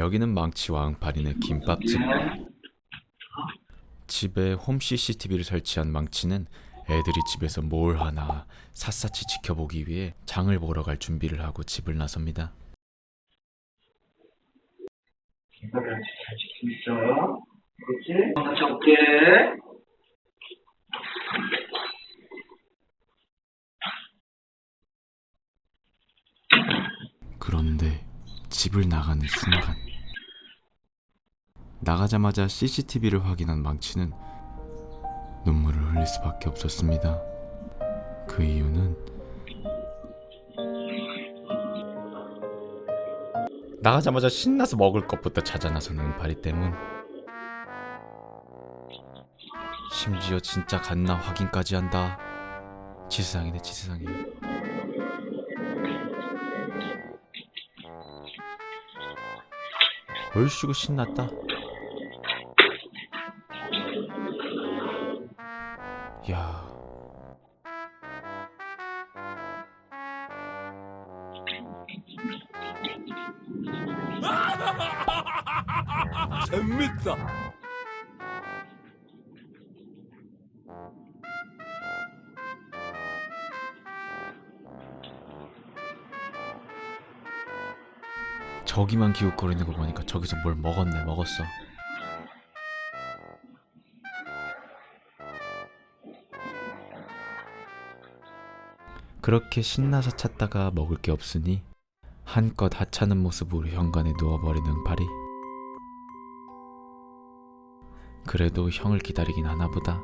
여기는 망치와 응파리네 김밥집. 집에 홈 CCTV를 설치한 망치는 애들이 집에서 뭘 하나 샅샅이 지켜보기 위해 장을 보러 갈 준비를 하고 집을 나섭니다. 이거를 잘 지키고 있어. 그렇지? 올게. 그런데 집을 나가는 순간 나가자마자 CCTV를 확인한 망치는 눈물을 흘릴 수밖에 없었습니다. 그 이유는 나가자마자 신나서 먹을 것부터 찾아 나서는 파리 때문 심지어 진짜 갔나 확인까지 한다. 지세상이네 지세상이. 얼씨구 신났다. 야. 재밌다. 저기만 기웃거리는 거 보니까 저기서 뭘 먹었네 먹었어. 그렇게 신나서 찾다가 먹을 게 없으니 한껏 하찮은 모습으로 현관에 누워버리는 파리. 그래도 형을 기다리긴 하나 보다.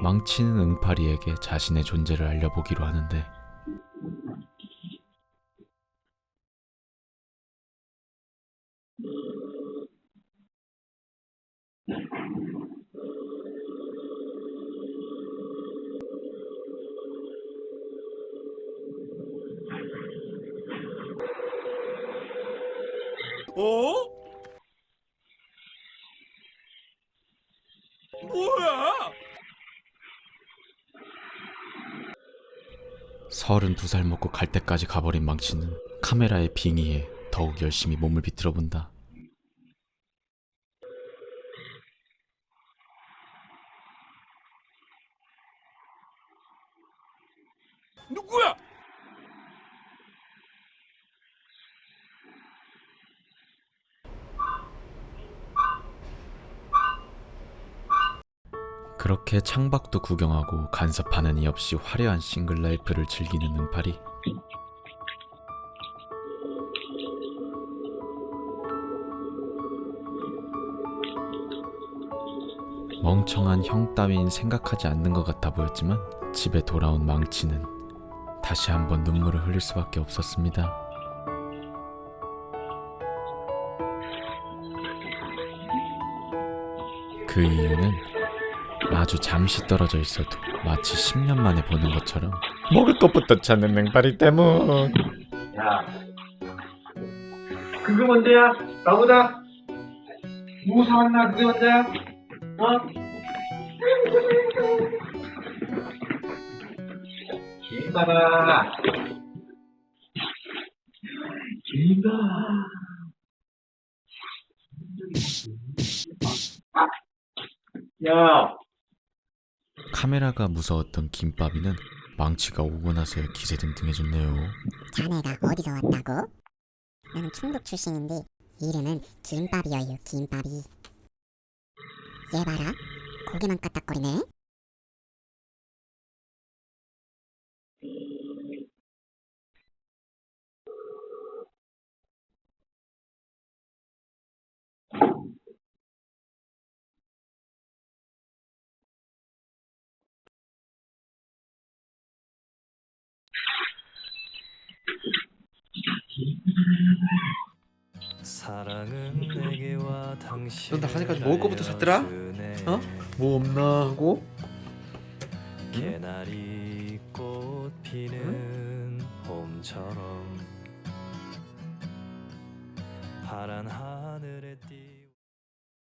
망치는 응파리에게 자신의 존재를 알려보기로 하는데 어? 뭐야? 32살 먹고 갈 때까지 가버린 망치는 카메라의 빙의에 더욱 열심히 몸을 비틀어 본다. 누구야? 그렇게 창밖도 구경하고 간섭하는 이 없이 화려한 싱글 라이프를 즐기는 응파리. 멍청한 형 따윈 생각하지 않는 것 같아 보였지만 집에 돌아온 망치는 다시 한번 눈물을 흘릴 수밖에 없었습니다. 그 이유는 아주 잠시 떨어져 있어도 마치 10년 만에 보는 것처럼 먹을 것부터 찾는 냉파리 때문. 야. 그게 뭔데야? 나보다 뭐 사왔나? 그게 뭔데야? 어? 김밥아. 김밥. 야. 카메라가 무서웠던 김밥이는 망치가 오고 나서야 기세등등해졌네요. 자네가 어디서 왔다고? 나는 충북 출신인데 이름은 김밥이여요 김밥이 얘 봐라 고개만 까딱거리네 사랑은 내게와 당신 넌나 하니까 먹을 거부터 샀더라? 어? 뭐 없나 하고 개나리 꽃 피는 봄처럼 파란 하늘